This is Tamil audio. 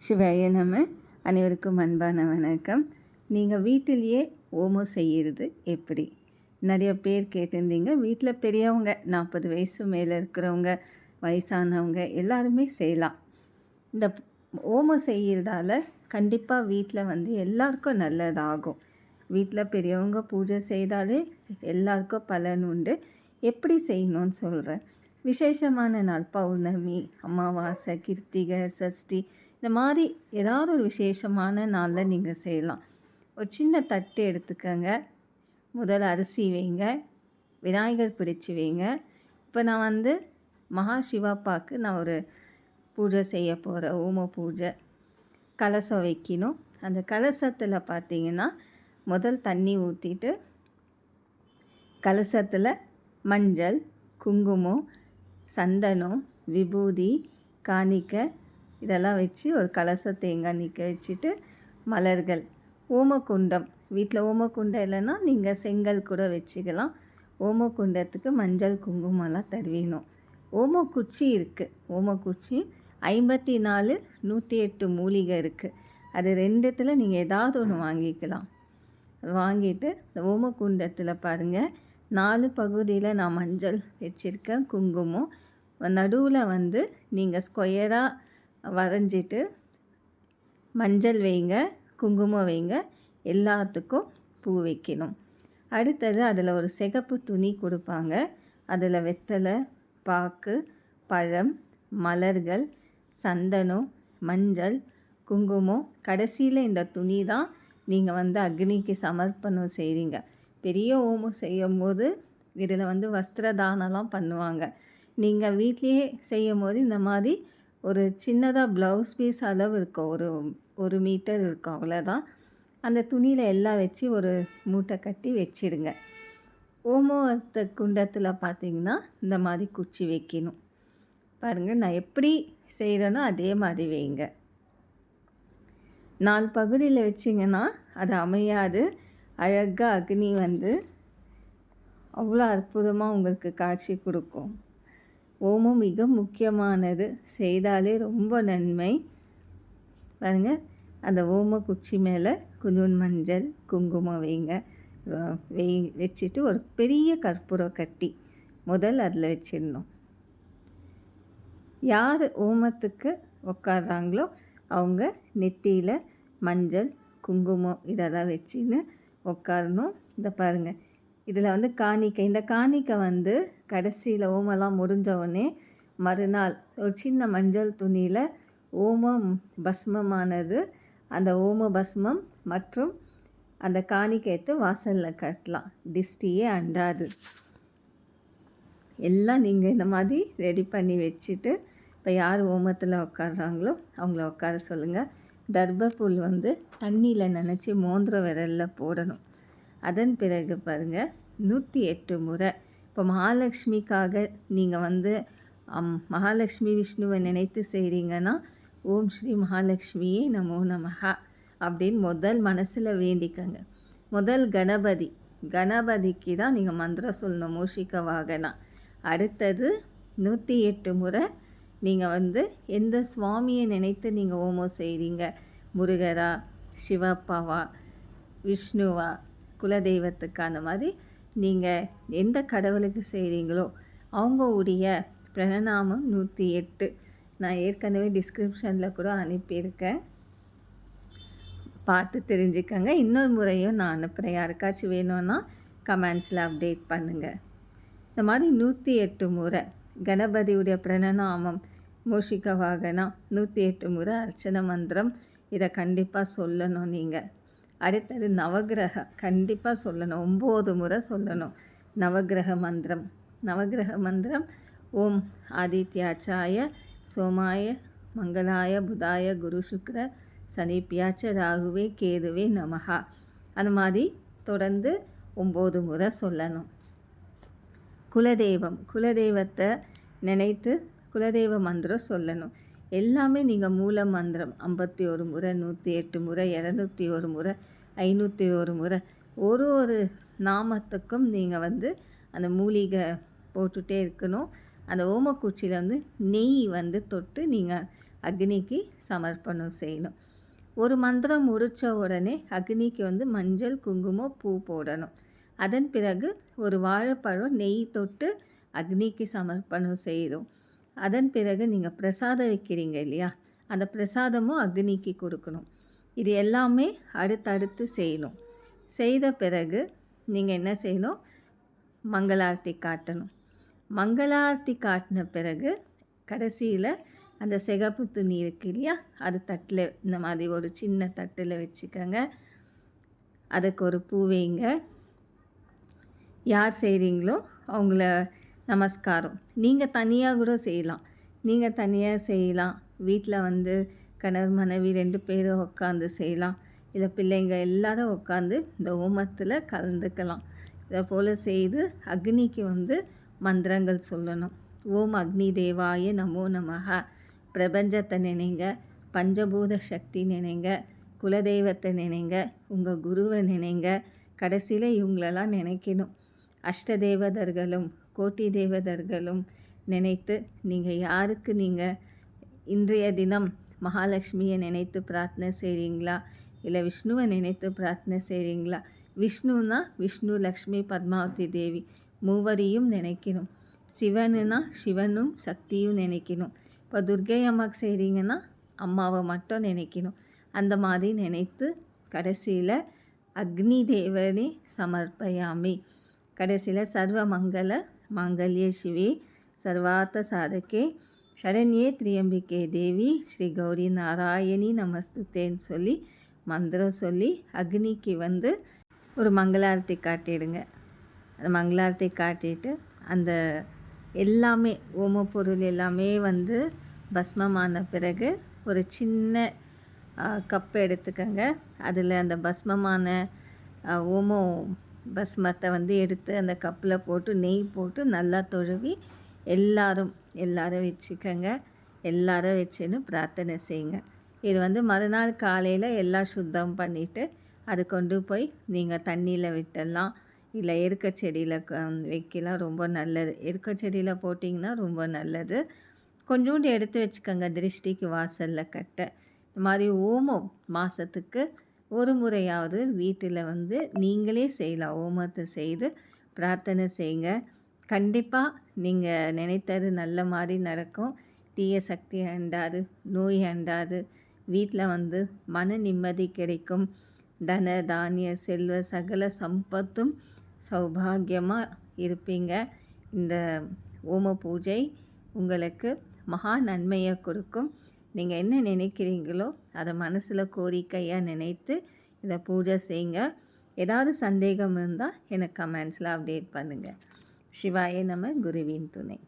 சிவாய நம்ம அனைவருக்கும் அன்பான வணக்கம். நீங்கள் வீட்டிலேயே ஓமம் செய்கிறது எப்படி? நிறைய பேர் கேட்டிருந்தீங்க. வீட்டில் பெரியவங்க நாற்பது வயசு மேலே இருக்கிறவங்க வயசானவங்க எல்லாருமே செய்யலாம். இந்த ஓமம் செய்கிறதால கண்டிப்பாக வீட்டில் வந்து எல்லாருக்கும் நல்லதாகும். வீட்டில் பெரியவங்க பூஜை செய்தாலே எல்லாருக்கும் பலன் உண்டு. எப்படி செய்யணும்னு சொல்கிறேன் விசேஷமான நாள் பௌர்ணமி அமாவாசை கிருத்திகை சஷ்டி இந்த மாதிரி ஏதாவது ஒரு விசேஷமான நாளில் நீங்கள் செய்யலாம். ஒரு சின்ன தட்டு எடுத்துக்கோங்க. முதல் அரிசி வைங்க. விநாயகர் பிடிச்சி வைங்க. இப்போ நான் வந்து மகா சிவாப்பாவுக்கு நான் ஒரு பூஜை செய்ய போகிறேன் ஓம பூஜை. கலசம் வைக்கணும். அந்த கலசத்தில் பார்த்தீங்கன்னா முதல் தண்ணி ஊற்றிட்டு கலசத்தில் மஞ்சள் குங்குமம் சந்தனம் விபூதி காணிக்கை இதெல்லாம் வச்சு ஒரு கலச தேங்காய் நிற்க வச்சுட்டு மலர்கள். ஓமக்குண்டம் வீட்டில் ஓமக்குண்டம் இல்லைன்னா நீங்கள் செங்கல் கூட வச்சுக்கலாம். ஓமக்குண்டத்துக்கு மஞ்சள் குங்குமம்லாம் தருவினோம் ஓமக்குச்சி இருக்குது ஓமக்குச்சி ஐம்பத்தி நாலு நூற்றி எட்டு மூலிகை இருக்குது அது ரெண்டுத்தில் நீங்கள் ஏதாவது ஒன்று வாங்கிக்கலாம். வாங்கிட்டு இந்த ஓமக்குண்டத்தில் பாருங்கள் நாலு பகுதியில் நான் மஞ்சள் வச்சுருக்கேன் குங்குமம். நடுவில் வந்து நீங்கள் ஸ்கொயராக வரைஞ்சிட்டு மஞ்சள் வைங்க குங்குமம் வைங்க எல்லாத்துக்கும் பூ வைக்கணும். அடுத்தது அதில் ஒரு சிகப்பு துணி கொடுப்பாங்க. அதில் வெத்தலை பாக்கு பழம் மலர்கள் சந்தனம் மஞ்சள் குங்குமம். கடைசியில் இந்த துணி தான் நீங்கள் வந்து அக்னிக்கு சமர்ப்பணம் செய்கிறீங்க பெரிய ஓமம் செய்யும் போது இதில் வந்து வஸ்திர தானம்லாம் பண்ணுவாங்க. நீங்கள் வீட்லேயே செய்யும் போது இந்த மாதிரி ஒரு சின்னதாக ப்ளவுஸ் பீஸ் அளவு இருக்கும் ஒரு ஒரு மீட்டர் இருக்கும் அவ்வளோதான் அந்த துணியில் எல்லாம் வச்சு ஒரு மூட்டை கட்டி வச்சிடுங்க. ஓமோத்த குண்டத்தில் பார்த்தீங்கன்னா இந்த மாதிரி குச்சி வைக்கணும். பாருங்கள் நான் எப்படி செய்கிறேனோ அதே மாதிரி வைங்க. நாலு பகுதியில் வச்சிங்கன்னா அது அமையாது. அழகாக அக்னி வந்து அவ்வளோ அற்புதமாக உங்களுக்கு காட்சி கொடுக்கும். ஓமம் மிக முக்கியமானது. செய்தாலே ரொம்ப நன்மை. பாருங்கள் அந்த ஓம குச்சி மேலே குஞ்சுன் மஞ்சள் குங்குமம் வைங்க. வெய் வச்சுட்டு ஒரு பெரிய கற்பூரம் கட்டி முதல் அதில் வச்சிடணும். யார் ஓமத்துக்கு உட்காடுறாங்களோ அவங்க நெத்தியில் மஞ்சள் குங்குமம் இதெல்லாம் வச்சுன்னு உட்காரணும் இதை பாருங்கள் இதில் வந்து காணிக்கை. இந்த காணிக்கை வந்து கடைசியில் ஓமெல்லாம் முடிஞ்சவுடனே மறுநாள் ஒரு சின்ன மஞ்சள் துணியில் ஓமம் பஸ்மமானது. அந்த ஓம பஸ்மம் மற்றும் அந்த காணிக்கைத்து வாசலில் கட்டலாம். டிஸ்டியே அண்டாது. எல்லாம் நீங்கள் இந்த மாதிரி ரெடி பண்ணி வச்சுட்டு இப்போ யார் ஓமத்தில் உட்காடுறாங்களோ அவங்கள உட்கார சொல்லுங்கள் தர்பப்புல் வந்து தண்ணியில் நினச்சி மோந்திர விரலில் போடணும். அதன் பிறகு பாருங்கள் நூற்றி எட்டு முறை. இப்போ மகாலட்சுமிக்காக நீங்கள் வந்து மகாலட்சுமி விஷ்ணுவை நினைத்து செய்கிறீங்கன்னா ஓம் ஸ்ரீ மகாலட்சுமியே நமோ நமஹா அப்படின்னு முதல் மனசில் வேண்டிக்கங்க. முதல் கணபதி. கணபதிக்கு தான் நீங்கள் மந்திரம் சொல்லணும் மூஷிக்க வாகனா அடுத்தது நூற்றி எட்டு முறை நீங்கள் வந்து எந்த சுவாமியை நினைத்து நீங்கள் ஓமோ செய்கிறீங்க முருகரா சிவப்பாவா விஷ்ணுவா? குலதெய்வத்துக்கு அந்த மாதிரி நீங்கள் எந்த கடவுளுக்கு செய்கிறீங்களோ அவங்க உடைய பிரணநாமம் நூற்றி எட்டு. நான் ஏற்கனவே டிஸ்கிரிப்ஷனில் கூட அனுப்பியிருக்கேன். பார்த்து தெரிஞ்சுக்கங்க. இன்னொரு முறையும் நான் அனுப்புகிறேன் யாருக்காச்சும் வேணும்னா கமெண்ட்ஸில் அப்டேட் பண்ணுங்கள் இந்த மாதிரி நூற்றி எட்டு முறை கணபதியுடைய பிரணநாமம் மூஷிக வாகனம் நூற்றி எட்டு முறை அர்ச்சனை மந்திரம் இதை கண்டிப்பாக சொல்லணும் நீங்கள் அடுத்தது நவகிரகம். கண்டிப்பாக சொல்லணும். ஒம்பது முறை சொல்லணும். நவகிரக மந்திரம். நவகிரக மந்திரம் ஓம் ஆதித்யாச்சாய சோமாய மங்களாய புதாய குரு சுக்ர சனிப்பியாச்ச ராகுவே கேதுவே நமஹா. அந்த மாதிரி தொடர்ந்து ஒம்பது முறை சொல்லணும். குலதெய்வம். குலதெய்வத்தை நினைத்து குலதெய்வ மந்திரம் சொல்லணும். எல்லாமே நீங்கள் மூல மந்திரம். ஐம்பத்தி ஒரு முறை நூற்றி எட்டு முறை இரநூத்தி ஒரு முறை ஐநூற்றி ஒரு முறை. ஒரு ஒரு நாமத்துக்கும் நீங்கள் வந்து அந்த மூலிகை போட்டுகிட்டே இருக்கணும். அந்த ஓமக்குச்சியில் வந்து நெய் வந்து தொட்டு நீங்கள் அக்னிக்கு சமர்ப்பணம் செய்யணும். ஒரு மந்திரம் முடித்த உடனே அக்னிக்கு வந்து மஞ்சள் குங்குமம் பூ போடணும். அதன் பிறகு ஒரு வாழைப்பழம் நெய் தொட்டு அக்னிக்கு சமர்ப்பணம் செய்கிறோம் அதன் பிறகு நீங்கள் பிரசாதம் வைக்கிறீங்க இல்லையா? அந்த பிரசாதமும் அக்னிக்கு கொடுக்கணும். இது எல்லாமே அடுத்தடுத்து செய்யணும். செய்த பிறகு நீங்கள் என்ன செய்யணும்? மங்களார்த்தி காட்டணும். மங்களார்த்தி காட்டின பிறகு கடைசியில் அந்த சிகப்பு துணி இருக்கு இல்லையா? அது தட்டில் இந்த மாதிரி ஒரு சின்ன தட்டில் வச்சுக்கோங்க. அதுக்கு ஒரு பூ வைங்க. யார் செய்கிறீங்களோ அவங்கள நமஸ்காரம். நீங்கள் தனியாக கூட செய்யலாம். நீங்கள் தனியாக செய்யலாம். வீட்டில் வந்து கணவர் மனைவி ரெண்டு பேரும் உட்காந்து செய்யலாம். இல்லை பிள்ளைங்க எல்லாரும் உட்காந்து இந்த ஹோமத்தில் கலந்துக்கலாம். இதை போல் செய்து அக்னிக்கு வந்து மந்திரங்கள் சொல்லணும். ஓம் அக்னி தேவாய நமோ நமக பிரபஞ்சத்தை நினைங்க. பஞ்சபூத சக்தி நினைங்க. குலதெய்வத்தை நினைங்க. உங்கள் குருவை நினைங்க. கடைசியில் இவங்களெல்லாம் நினைக்கணும். அஷ்டதேவதர்களும் கோட்டி தேவதர்களும் நினைத்து நீங்கள் யாருக்கு நீங்கள் இன்றைய தினம் மகாலட்சுமியை நினைத்து பிரார்த்தனை செய்கிறீங்களா இல்லை விஷ்ணுவை நினைத்து பிரார்த்தனை செய்கிறீங்களா விஷ்ணுன்னா விஷ்ணு லக்ஷ்மி பத்மாவதி தேவி மூவரையும் நினைக்கணும். சிவனுனா சிவனும் சக்தியும் நினைக்கணும். இப்போ துர்கை அம்மாவுக்கு செய்கிறீங்கன்னா அம்மாவை மட்டும் நினைக்கணும். அந்த மாதிரி நினைத்து கடைசியில் அக்னி தேவனே சமர்ப்பயாமி கடைசியில் சர்வ மங்கள மாங்கல்ய சிவே சர்வார்த்த சாதகே. சரண்யே திரியம்பிகே தேவி ஸ்ரீ கௌரி நாராயணி நமஸ்துத்தேன்னு சொல்லி மந்திரம் சொல்லி அக்னிக்கு வந்து ஒரு மங்களாரத்தை காட்டிடுங்க. அந்த மங்களாரத்தை காட்டிட்டு அந்த எல்லாமே ஓம பொருள் எல்லாமே வந்து பஸ்மமான பிறகு ஒரு சின்ன கப் எடுத்துக்கோங்க. அதில் அந்த பஸ்மமான ஓமம் பஸ்மத்தை வந்து எடுத்து அந்த கப்பில் போட்டு நெய் போட்டு நல்லா தொழுவி எல்லாரும் எல்லாரும் வச்சுக்கோங்க. எல்லாரும் வச்சுன்னு பிரார்த்தனை செய்யுங்க. இது வந்து மறுநாள் காலையில் எல்லாம் சுத்தம் பண்ணிவிட்டு அது கொண்டு போய் நீங்கள் தண்ணியில் விட்டுடலாம். இல்லை எருக்க செடியில் வைக்கலாம். ரொம்ப நல்லது. எருக்க செடியில் போட்டிங்கன்னா ரொம்ப நல்லது. கொஞ்சோண்டு எடுத்து வச்சுக்கோங்க. திருஷ்டிக்கு வாசலில் கட்ட. இந்த மாதிரி ஓமம் மாதத்துக்கு ஒரு முறையாவது வீட்டில் வந்து நீங்களே செய்யலாம். ஓமத்தை செய்து பிரார்த்தனை செய்யுங்க. கண்டிப்பாக நீங்கள் நினைத்தது நல்ல மாதிரி நடக்கும். தீய சக்தி அண்டாது நோய் அண்டாது. வீட்டில் வந்து மன நிம்மதி கிடைக்கும். தன தானிய செல்வ சகல சம்பத்தும் சௌபாகியமாக இருப்பீங்க. இந்த ஓம பூஜை உங்களுக்கு மகா நன்மையை கொடுக்கும். நீங்கள் என்ன நினைக்கிறீங்களோ அதை மனசில் கோரிக்கையாக நினைத்து இதை பூஜை செய்யுங்க ஏதாவது சந்தேகம் இருந்தால் எனக்கு கமெண்ட்ஸில் அப்டேட் பண்ணுங்கள் சிவாய நம்ம குருவின் துணை.